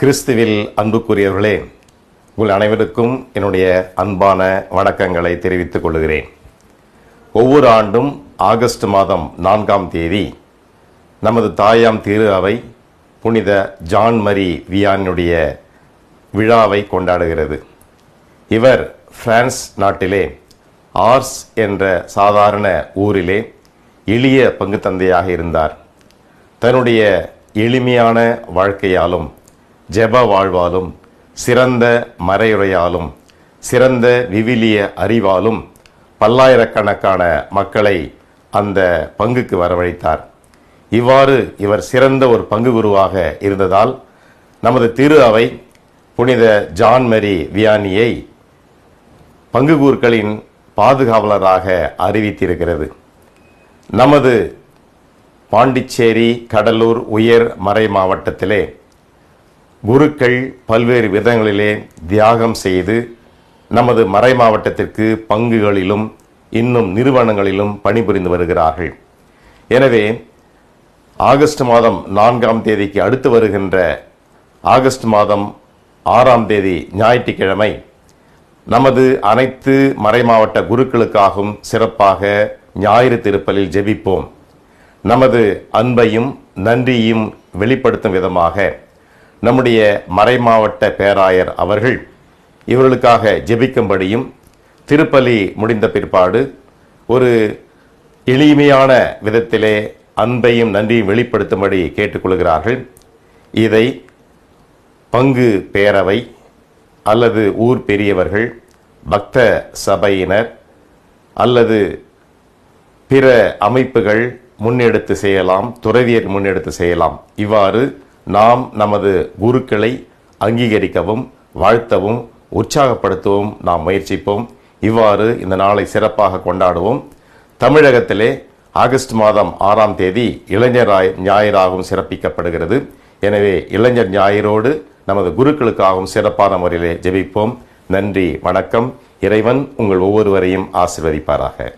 கிறிஸ்துவில் அன்புக்குரியவர்களே உங்கள் அனைவருக்கும் என்னுடைய அன்பான வணக்கங்களை தெரிவித்துக் கொள்கிறேன். ஒவ்வொரு ஆண்டும் ஆகஸ்ட் மாதம் நான்காம் தேதி நமது தாயாம் திரு அவை புனித ஜான் மரி வியானுடைய விழாவை கொண்டாடுகிறது. இவர் பிரான்ஸ் நாட்டிலே ஆர்ஸ் என்ற சாதாரண ஊரிலே எளிய பங்கு தந்தையாக இருந்தார். தன்னுடைய எளிமையான வாழ்க்கையாலும் ஜெப வாழ்வாலும் சிறந்த மறையுறையாலும் சிறந்த விவிலிய அறிவாலும் பல்லாயிரக்கணக்கான மக்களை அந்த பங்குக்கு வரவழைத்தார். இவ்வாறு இவர் சிறந்த ஒரு பங்கு குருவாக இருந்ததால் நமது திரு அவை புனித ஜான் மரி வியானியை பங்குகூர்களின் பாதுகாவலராக அறிவித்திருக்கிறது. நமது பாண்டிச்சேரி கடலூர் உயர் மறை மாவட்டத்திலே குருக்கள் பல்வேறு விதங்களிலே தியாகம் செய்து நமது மறை மாவட்டத்திற்கு பங்குகளிலும் இன்னும் நிறுவனங்களிலும் பணிபுரிந்து வருகிறார்கள். எனவே ஆகஸ்ட் மாதம் நான்காம் தேதிக்கு அடுத்து வருகின்ற ஆகஸ்ட் மாதம் ஆறாம் தேதி ஞாயிற்றுக்கிழமை நமது அனைத்து மறைமாவட்ட குருக்களுக்காகவும் சிறப்பாக ஞாயிறு திருப்பலில் ஜெபிப்போம். நமது அன்பையும் நன்றியும் வெளிப்படுத்தும் விதமாக நம்முடைய மறைமாவட்ட பேராயர் அவர்கள் இவர்களுக்காக ஜெபிக்கும்படியும் திருப்பலி முடிந்த பிற்பாடு ஒரு எளிமையான விதத்திலே அன்பையும் நன்றியும் வெளிப்படுத்தும்படி கேட்டுக்கொள்கிறார்கள். இதை பங்கு பேரவை அல்லது ஊர் பெரியவர்கள் பக்த சபையினர் அல்லது பிற அமைப்புகள் முன்னெடுத்து செய்யலாம் துறவியர் முன்னெடுத்து செய்யலாம். இவ்வாறு நாம் நமது குருக்களை அங்கீகரிக்கவும் வாழ்த்தவும் உற்சாகப்படுத்தவும் நாம் முயற்சிப்போம். இவ்வாறு இந்த நாளை சிறப்பாக கொண்டாடுவோம். தமிழகத்திலே ஆகஸ்ட் மாதம் ஆறாம் தேதி இளைஞர் ஞாயிறாகவும் சிறப்பிக்கப்படுகிறது. எனவே இளைஞர் ஞாயிறோடு நமது குருக்களுக்காகவும் சிறப்பான முறையிலே ஜெபிப்போம். நன்றி வணக்கம். இறைவன் உங்கள் ஒவ்வொருவரையும் ஆசிர்வதிப்பாராக.